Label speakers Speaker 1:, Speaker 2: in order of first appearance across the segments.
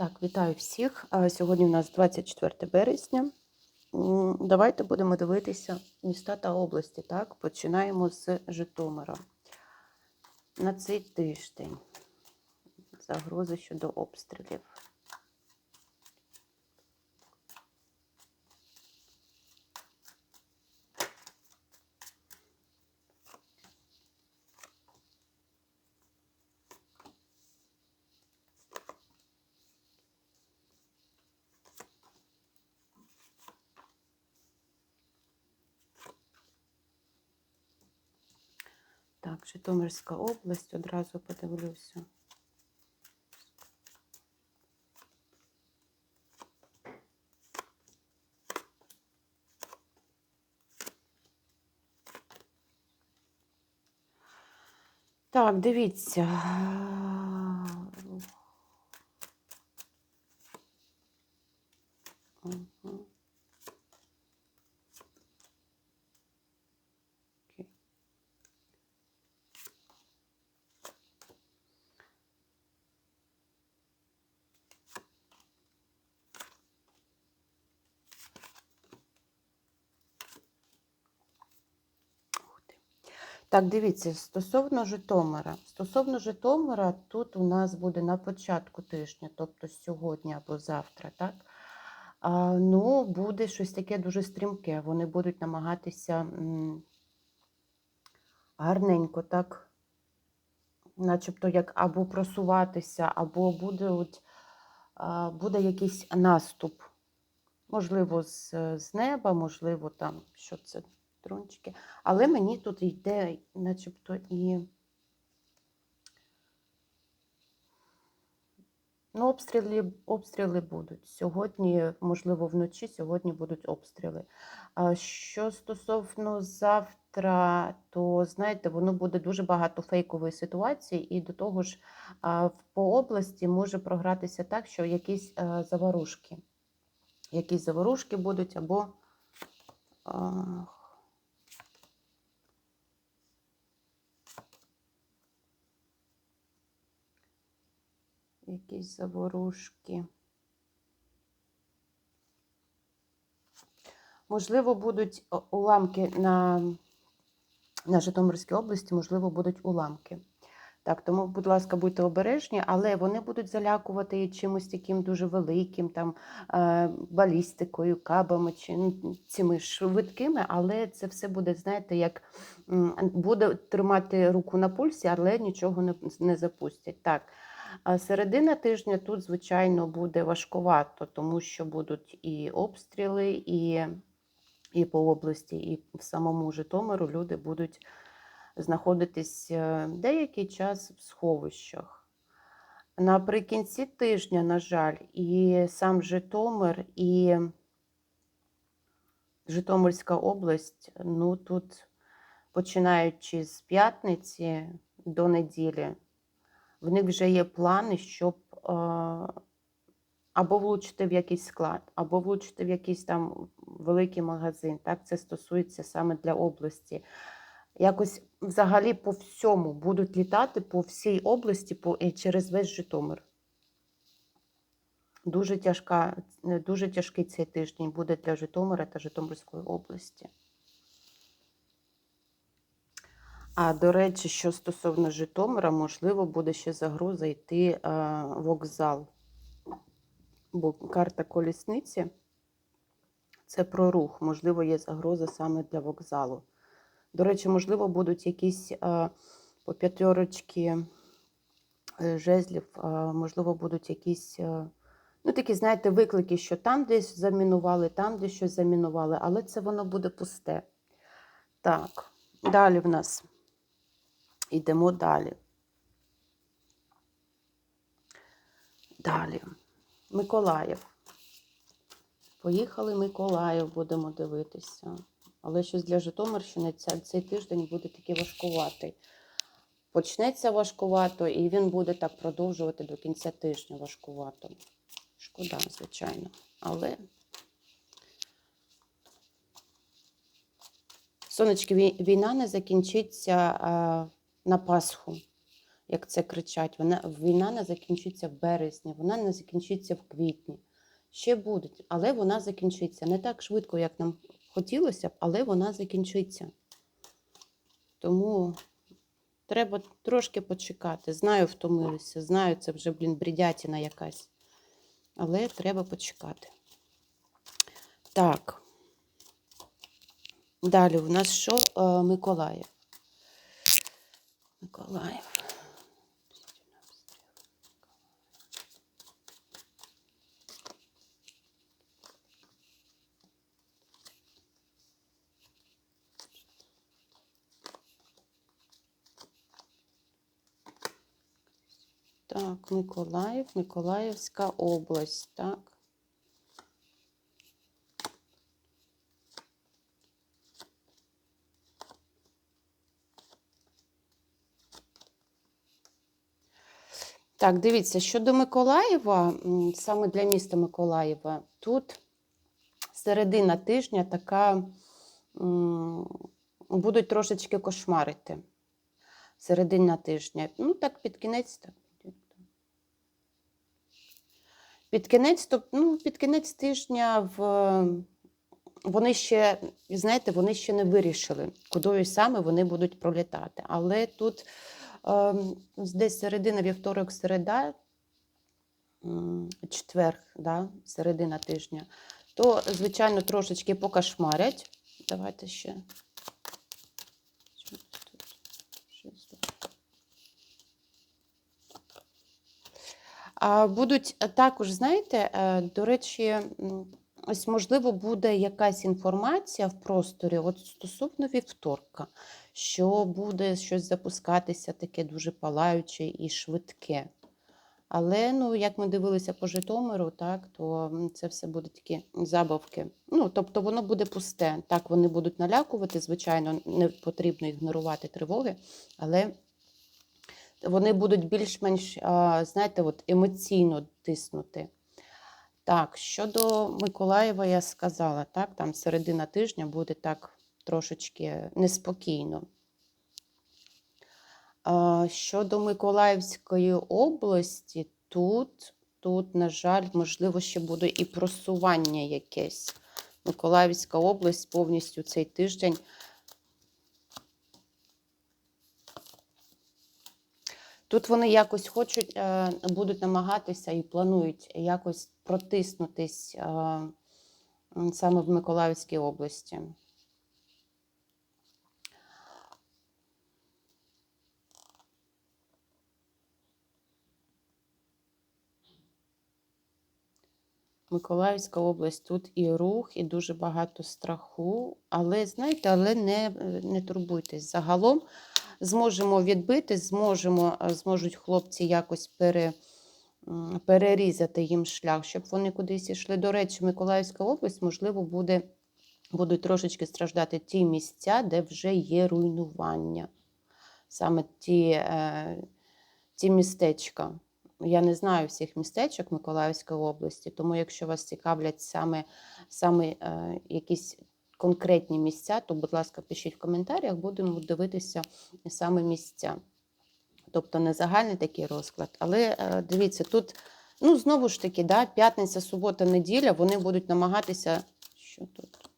Speaker 1: Так, вітаю всіх. Сьогодні у нас 24 березня. Давайте будемо дивитися міста та області. Так, починаємо з Житомира. На цей тиждень загрози щодо обстрілів. Так, Житомирська область, одразу подивлюся. Так, дивіться. Так, дивіться, стосовно Житомира. Стосовно Житомира, тут у нас буде на початку тижня, тобто сьогодні або завтра, так? А, ну, буде щось таке дуже стрімке. Вони будуть намагатися гарненько, так, начебто як або просуватися, або а, буде якийсь наступ. Можливо, з, з неба, можливо, там, що це, дрончики. Але мені тут йде, начебто, і ну, обстріли, обстріли будуть. Сьогодні, можливо, вночі, сьогодні будуть обстріли. А що стосовно завтра, то знаєте, воно буде дуже багато фейкової ситуації, і до того ж, по області може програтися так, що якісь а, заварушки. Якісь заварушки будуть або. а, якісь заворушки. Можливо, будуть уламки на, на Житомирській області, можливо, будуть уламки. Так, тому, будь ласка, будьте обережні, але вони будуть залякувати чимось таким дуже великим, там е, балістикою, кабами чи ну, цими швидкими, але це все буде, знаєте, як буде тримати руку на пульсі, але нічого не, не запустять. Так. Середина тижня тут, звичайно, буде важкувато, тому що будуть і обстріли, і, і по області, і в самому Житомиру люди будуть знаходитись е, деякий час в сховищах. Наприкінці тижня, на жаль, і сам Житомир, і Житомирська область, ну тут, починаючи з п'ятниці до неділі, в них вже є плани, щоб е, або влучити в якийсь склад, або влучити в якийсь там великий магазин. Так, це стосується саме для області. Якось взагалі по всьому будуть літати по всій області по, через весь Житомир. Дуже, тяжка, дуже тяжкий цей тиждень буде для Житомира та Житомирської області. А до речі, що стосовно Житомира, можливо, буде ще загроза йти вокзал. Бо карта колісниці це про рух. Можливо, є загроза саме для вокзалу. До речі, можливо, будуть якісь по п'ятерочки е, жезлів, можливо, будуть якісь, е, ну, такі, знаєте, виклики, що там десь замінували, там десь щось замінували, але це воно буде пусте. Так, далі в нас. Йдемо далі. Далі. Миколаїв. Поїхали Миколаїв, будемо дивитися. Але щось для Житомирщини цей тиждень буде такий важкуватий. Почнеться важкувато, і він буде так продовжувати до кінця тижня важкувато. Шкода, звичайно. Але сонечки, війна не закінчиться на Пасху. як це кричать. Вона, війна не закінчиться в березні, вона не закінчиться в квітні. Ще буде, але вона закінчиться. Не так швидко, як нам хотілося б, але вона закінчиться. Тому треба трошки почекати. Знаю, втомилися, знаю, це вже, блін, бредятіна якась. Але треба почекати. Так. Далі у нас що? Е, Миколаїв. Так, Миколаїв, Миколаївська область, так. Так, дивіться, щодо Миколаєва, саме для міста Миколаєва, тут середина тижня така будуть трошечки кошмарити. Середина тижня. Ну, так, під кінець, так. Під кінець, тоб- ну, під кінець тижня в, вони ще, знаєте, вони ще не вирішили, кудою саме вони будуть пролітати. Але тут десь середина вівторок, середа, м, четвер, да, середина тижня, то, звичайно, трошечки покошмарять. Давайте ще. Будуть також, знаєте, е, до речі, ось можливо буде якась інформація в просторі от стосовно вівторка, що буде щось запускатися таке дуже палаюче і швидке. Але, ну, як ми дивилися по Житомиру, так, то це все будуть такі забавки. Ну, тобто воно буде пусте. Так, вони будуть налякувати, звичайно, не потрібно ігнорувати тривоги, але вони будуть більш-менш, знаєте, от емоційно тиснути. Так, щодо Миколаєва, я сказала, так, там середина тижня буде так трошечки неспокійно. Щодо Миколаївської області, тут, тут, на жаль, можливо, ще буде і просування якесь. Миколаївська область повністю цей тиждень. Тут вони якось хочуть, е, будуть намагатися і планують якось протиснутись е, саме в Миколаївській області. Миколаївська область тут і рух, і дуже багато страху. Але знаєте, але не, не турбуйтесь. Загалом зможемо відбити, зможемо, е, зможуть хлопці якось пере, перерізати їм шлях, щоб вони кудись йшли. До речі, Миколаївська область, можливо, буде, будуть трошечки страждати ті місця, де вже є руйнування. Саме ті, е, ті містечка. Я не знаю всіх містечок Миколаївської області, тому якщо вас цікавлять саме, саме е, якісь конкретні місця, то, будь ласка, пишіть в коментарях, будемо дивитися саме місця. Тобто не загальний такий розклад. Але е, дивіться, тут, ну, знову ж таки, да, п'ятниця, субота, неділя, вони будуть намагатися. Що тут?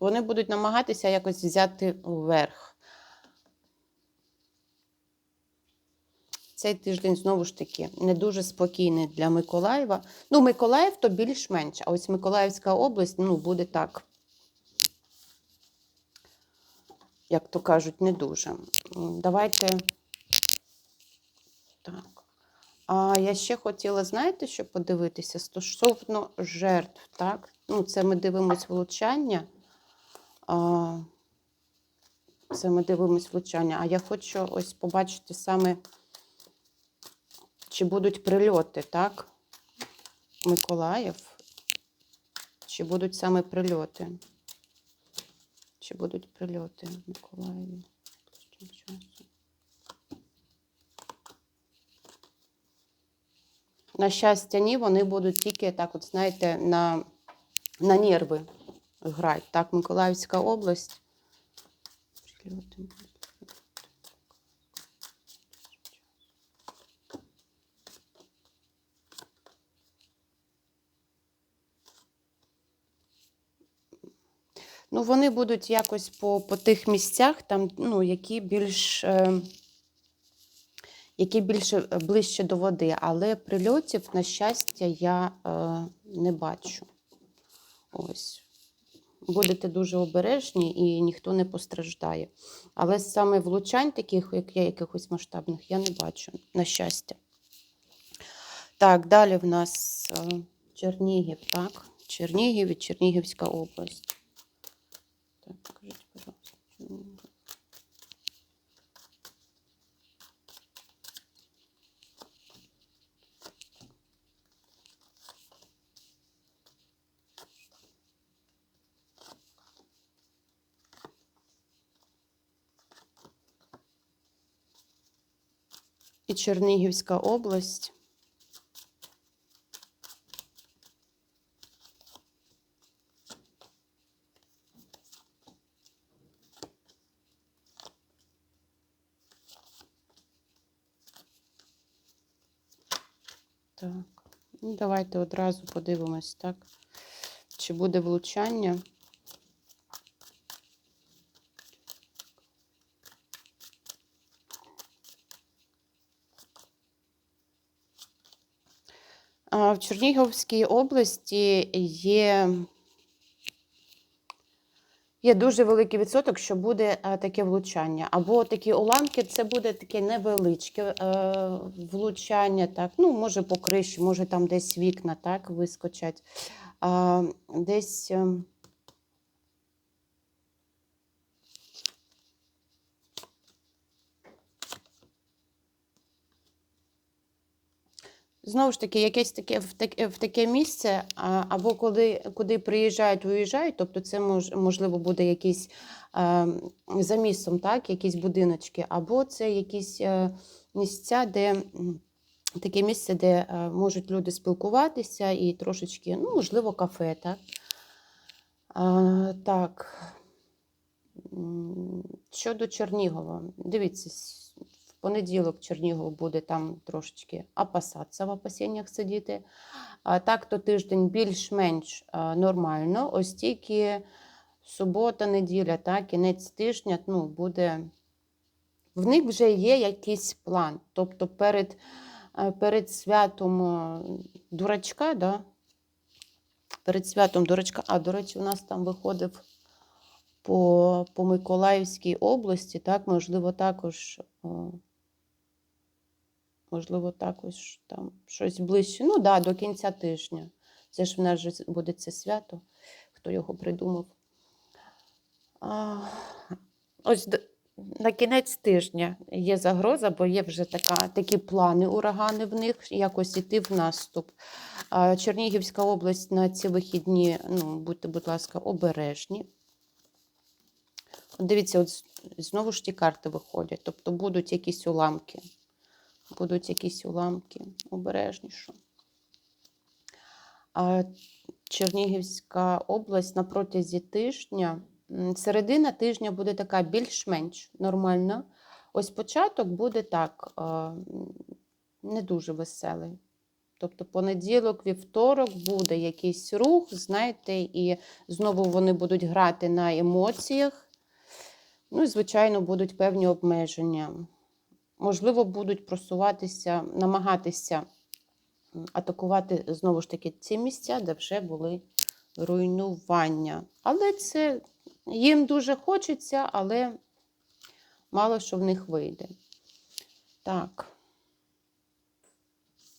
Speaker 1: Вони будуть намагатися якось взяти вверх. Цей тиждень знову ж таки не дуже спокійний для Миколаєва. Ну, Миколаїв то більш-менш, а ось Миколаївська область ну, буде так, як то кажуть, не дуже. Давайте. Так. А я ще хотіла, знаєте, що подивитися стосовно жертв, так? Ну, це ми дивимось влучання. А, це ми дивимось влучання. А я хочу ось побачити саме чи будуть прильоти, так? Миколаїв. Чи будуть саме прильоти? Чи будуть прильоти в Миколаєві? На щастя, ні, вони будуть тільки так, от знаєте, на, на нерви грати. Так, Миколаївська область. Прильоти будуть. Ну, вони будуть якось по, по тих місцях, там, ну, які більш. Е, які більше ближче до води, але прильотів, на щастя, я е, не бачу. Ось. Будете дуже обережні і ніхто не постраждає. Але саме влучань, таких, як я, якихось масштабних, я не бачу, на щастя. Так, далі в нас е, Чернігів, так? Чернігів і Чернігівська область. Так, покажіть, будь ласка. Чернігів. І Чернігівська область. Так, ну давайте одразу подивимось, так, чи буде влучання. В Чернігівській області є, є дуже великий відсоток, що буде е, таке влучання. Або такі уламки, це буде таке невеличке е, влучання, так, ну, може по криші, може там десь вікна так, вискочать. Десь. Знову ж таки, якесь таке в таке, в таке місце, або коли куди приїжджають, виїжджають, тобто це мож, можливо буде якийсь е, за містом, так, якісь будиночки, або це якісь е, місця, де таке місце, де е, можуть люди спілкуватися і трошечки, ну, можливо, кафе, так. А, так. Щодо Чернігова, дивіться, понеділок Чернігов буде там трошечки опасатися в опасіннях сидіти. А так то тиждень більш-менш нормально. Ось тільки субота, неділя, так, кінець тижня, ну, буде. В них вже є якийсь план. Тобто перед, е, перед святом е, дурачка, да? перед святом дурачка, а до речі, у нас там виходив по, по Миколаївській області, так, можливо, також, можливо, також там щось ближче. Ну, да, до кінця тижня. Це ж в нас же буде це свято, хто його придумав. А, ось на кінець тижня є загроза, бо є вже така, такі плани урагани в них, якось іти в наступ. А, Чернігівська область на ці вихідні, ну, будьте, будь ласка, обережні. Дивіться, от знову ж ті карти виходять. Тобто будуть якісь уламки. Будуть якісь уламки. Обережніше. Чернігівська область на протязі тижня. Середина тижня буде така більш-менш нормальна. Ось початок буде так, не дуже веселий. Тобто понеділок, вівторок буде якийсь рух, знаєте, і знову вони будуть грати на емоціях. Ну і, звичайно, будуть певні обмеження. Можливо, будуть просуватися, намагатися атакувати знову ж таки ці місця, де вже були руйнування. Але це їм дуже хочеться, але мало що в них вийде. Так.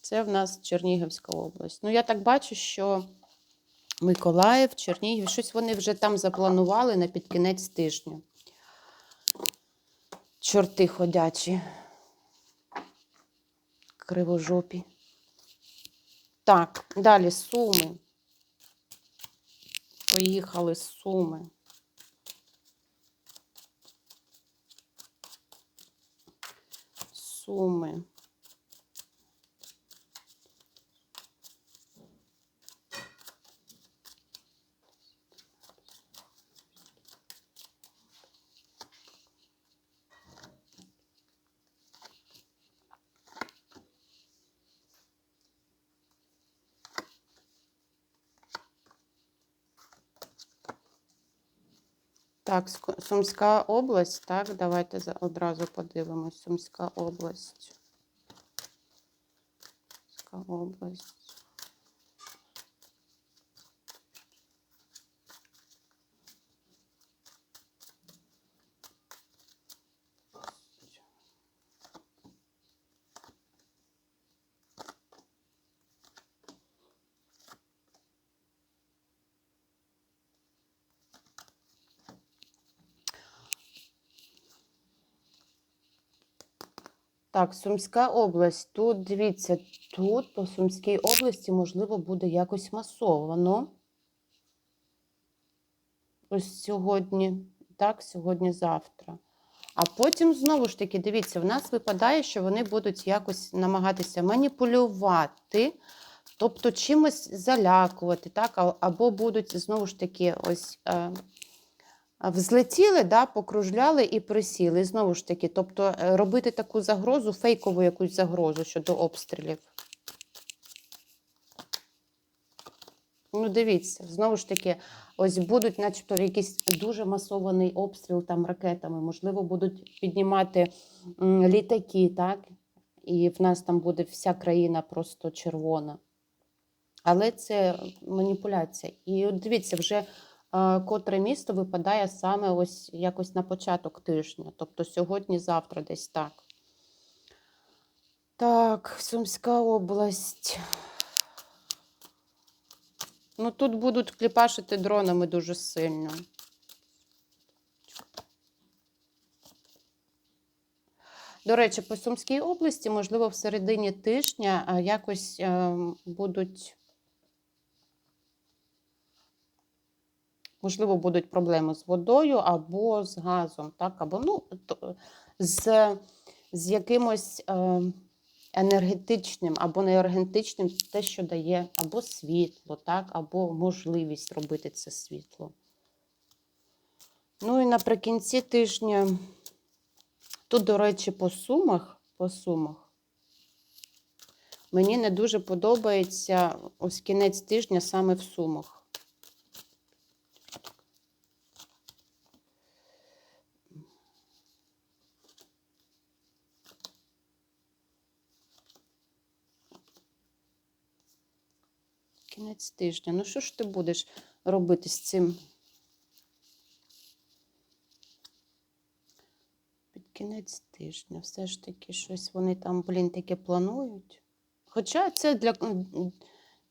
Speaker 1: Це в нас Чернігівська область. Ну, я так бачу, що Миколаїв, Чернігів, щось вони вже там запланували на підкінець тижня. Чорти ходячі. Кривожопі. Так, далі суми. Поїхали суми. Суми. Так, Сумська область, так, давайте одразу подивимось. Сумська область. Сумська область. Так, Сумська область. Тут дивіться, тут по Сумській області, можливо, буде якось масовано. Ось сьогодні, так, сьогодні-завтра. А потім знову ж таки, дивіться, в нас випадає, що вони будуть якось намагатися маніпулювати, тобто чимось залякувати, так, або будуть знову ж таки ось. Взлетіли, да, покружляли і присіли. Знову ж таки, тобто е, робити таку загрозу, фейкову якусь загрозу щодо обстрілів. Ну, дивіться, знову ж таки, ось будуть, начебто, якийсь дуже масований обстріл там ракетами. Можливо, будуть піднімати літаки, так? І в нас там буде вся країна просто червона. Але це маніпуляція. І от дивіться, вже котре місто випадає саме ось якось на початок тижня, тобто сьогодні-завтра десь так. Так, Сумська область. Ну, тут будуть кліпашити дронами дуже сильно. До речі, по Сумській області, можливо, в середині тижня якось е, будуть. Можливо, будуть проблеми з водою або з газом, так, або ну, з, з якимось е, енергетичним або не енергетичним, те, що дає або світло, так, або можливість робити це світло. Ну і наприкінці тижня, тут, до речі, по сумах, по сумах, мені не дуже подобається ось кінець тижня саме в сумах. Кінець тижня. Ну що ж ти будеш робити з цим? Під кінець тижня. Все ж таки щось вони там, блін, таке планують. Хоча це для,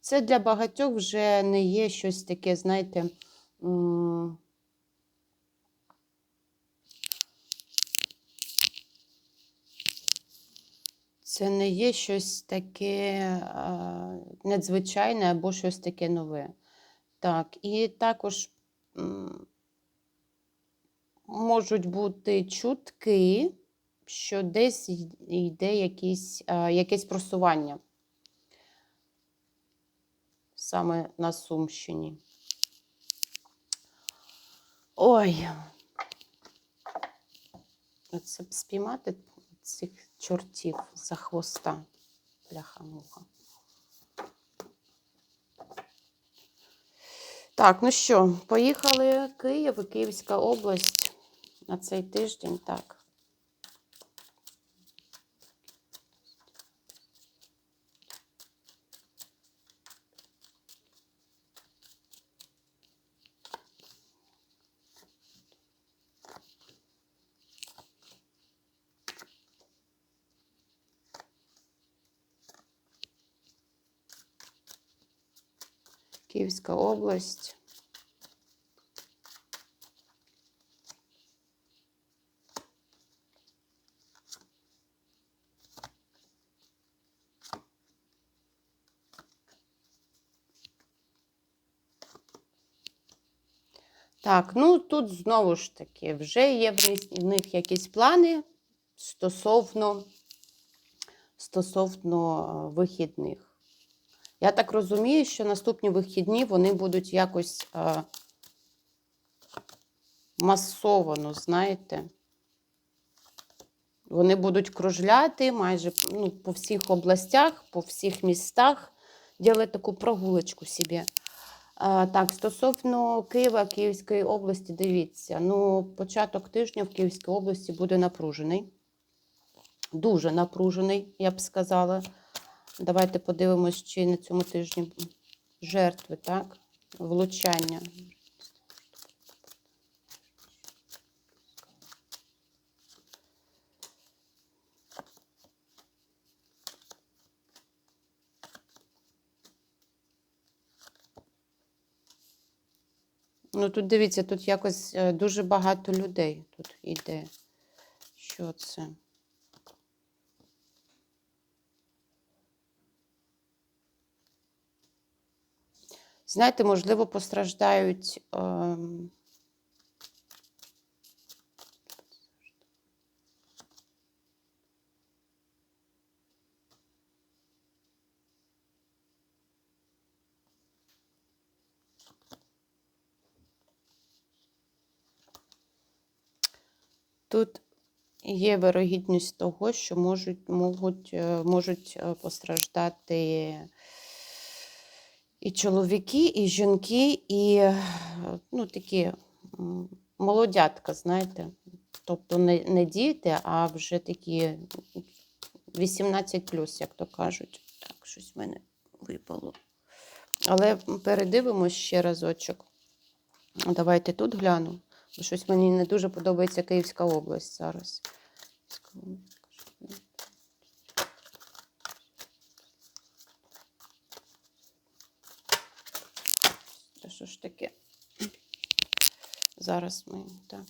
Speaker 1: це для багатьох вже не є щось таке, знаєте. Це не є щось таке надзвичайне або щось таке нове. Так, і також можуть бути чутки, що десь йде якісь, якесь просування саме на Сумщині. Ой. Оце б спіймати цих чортів за хвоста. Бляха-муха. Так, ну що, поїхали Київ Київська область на цей тиждень. Так. Київська область. Так, ну тут знову ж таки вже є в них, якісь плани стосовно, стосовно е, вихідних. Я так розумію, що наступні вихідні вони будуть якось е, масовано, знаєте. Вони будуть кружляти майже ну, по всіх областях, по всіх містах, делать таку прогулочку собі. А, так, стосовно Києва, Київської області, дивіться, ну, початок тижня в Київській області буде напружений. Дуже напружений, я б сказала. Давайте подивимось, чи на цьому тижні жертви, так? Влучання. Ну, тут дивіться, тут якось е, дуже багато людей тут іде. Що це? Знаєте, можливо, постраждають. ем, Тут є вирогідність того, що можуть, можуть, е, можуть е, постраждати і чоловіки, і жінки, і е, ну, такі молодятка, знаєте. Тобто не, не діти, а вже такі 18 плюс, як то кажуть. Так, щось в мене випало. Але передивимось ще разочок. Давайте тут гляну. Бо щось мені не дуже подобається Київська область зараз. Що ж таке? Зараз ми так.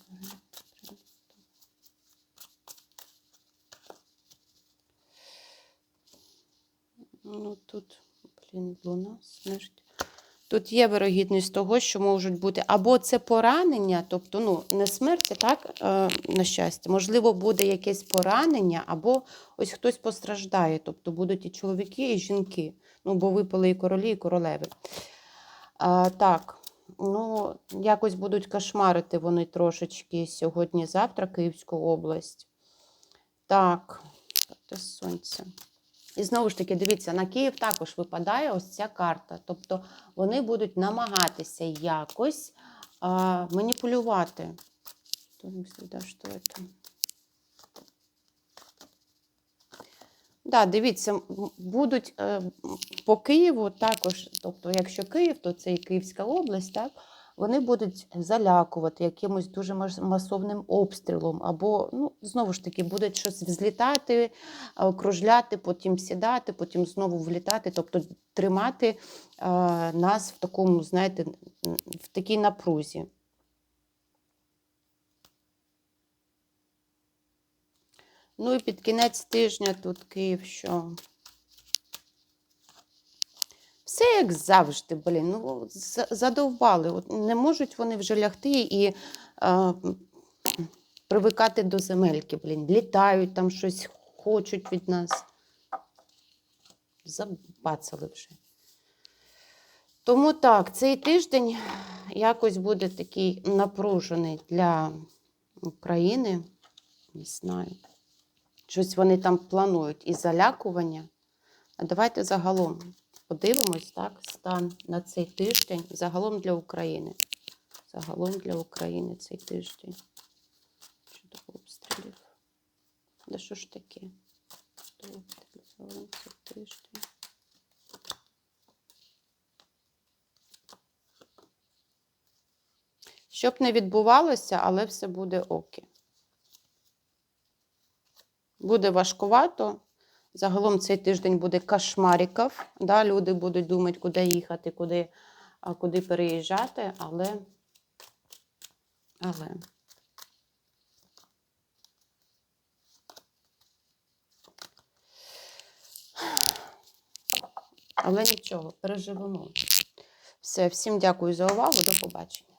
Speaker 1: Ну тут, блін, луна, смерть. Тут є вирогідність того, що можуть бути або це поранення, тобто ну, не смерть, так, е, на щастя, можливо, буде якесь поранення, або ось хтось постраждає. Тобто будуть і чоловіки, і жінки. Ну, бо випали і королі, і королеви. А, так, ну, якось будуть кошмарити вони трошечки сьогодні-завтра Київську область. Так, це сонце. І знову ж таки, дивіться, на Київ також випадає ось ця карта. Тобто вони будуть намагатися якось а, маніпулювати. Да, що це? Да, дивіться, будуть е, по Києву також, тобто, якщо Київ, то це і Київська область, так, вони будуть залякувати якимось дуже масовним обстрілом, або, ну, знову ж таки, будуть щось взлітати, а, кружляти, потім сідати, потім знову влітати, тобто тримати е, нас в такому, знаєте, в такій напрузі. Ну і під кінець тижня тут Київ, що. Все як завжди, блін. Ну, задовбали. От не можуть вони вже лягти і е, привикати до земельки, блін. Літають там щось хочуть від нас. Забацали вже. Тому так, цей тиждень якось буде такий напружений для України. Не знаю. Щось вони там планують і залякування. А давайте загалом подивимось, так, стан на цей тиждень. Загалом для України. Загалом для України цей тиждень. Щодо обстрілів. Да що ж таке? До загалом цей тиждень. Щоб не відбувалося, але все буде оке. Буде важкувато. Загалом цей тиждень буде кошмариків. Да? Люди будуть думати, куди їхати, куди, куди переїжджати, але. Але. Але нічого, переживемо. Все, всім дякую за увагу. До побачення.